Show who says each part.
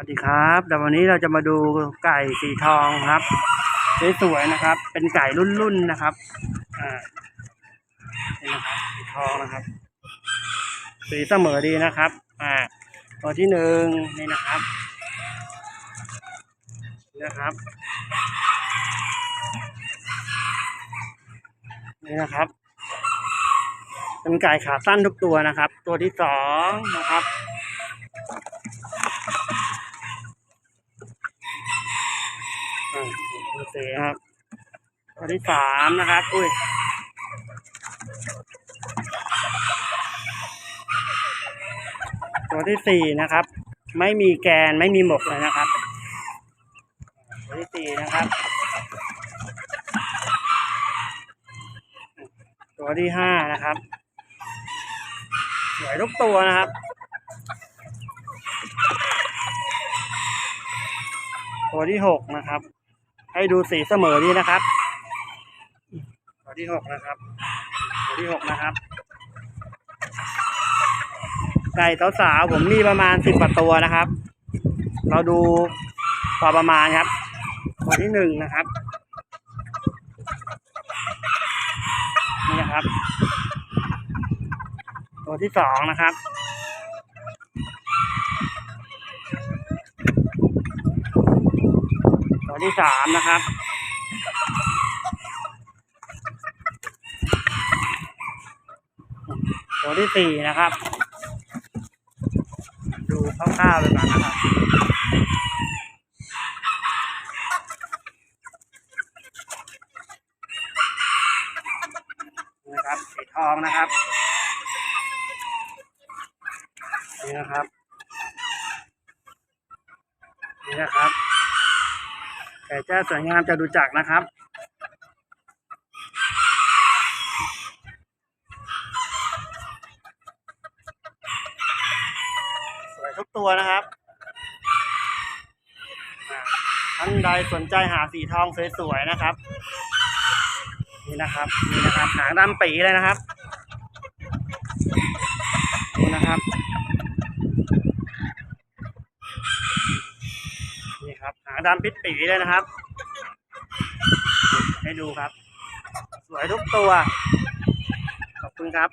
Speaker 1: วัสดีครับแต่วันนี้เราจะมาดูไก่สีทองครับสวยๆนะครับ เป็นไก่รุ่นๆนะครับอ่านี่นะครับสีทองนะครับ สีเสมอดีนะครับอ่าตัวที่หนึ่งนี่นะครับนี่นะครับ นี่นะครับ เป็นไก่ขาสั้นทุกตัวนะครับ ตัวที่สองนะครับ อ่าดู สีครับตัวที่สามนะครับ อุ้ยตัวที่สี่นะครับ ไม่มีแกนไม่มีหมกเลยนะครับ ตัวที่สี่นะครับ ตัวที่ห้านะครับสวยทุกตัวนะครับตัวที่หกนะครับ ให้ดูสีเสมอดีนะครับตัวที่หกนะครับตัวที่หกนะครับไก่สาวๆผมมีประมาณสิบกว่าตัวนะครับ เราดูพอประมาณครับตัวที่หนึ่งนะครับนี่นะครับ ตัวที่สองนะครับ ตัวที่สามนะครับตัวที่สี่นะครับ ดูคร่าวๆเลยก่อนนะครับนี่นะครับสีทองนะครับนี่นะครับนี่นะครับ ไก่แจ้สวยงามจะดูจักนะครับ สวยทุกตัวนะครับท่านใดสนใจหาสีทองสวยๆนะครับ นี่นะครับนี่นะครับหางดำปีเลยนะครับนี่นะครับ นี่ครับ หาง ดำปิดปีเลยนะครับ ให้ดูครับ สวยทุกตัว ขอบคุณครับ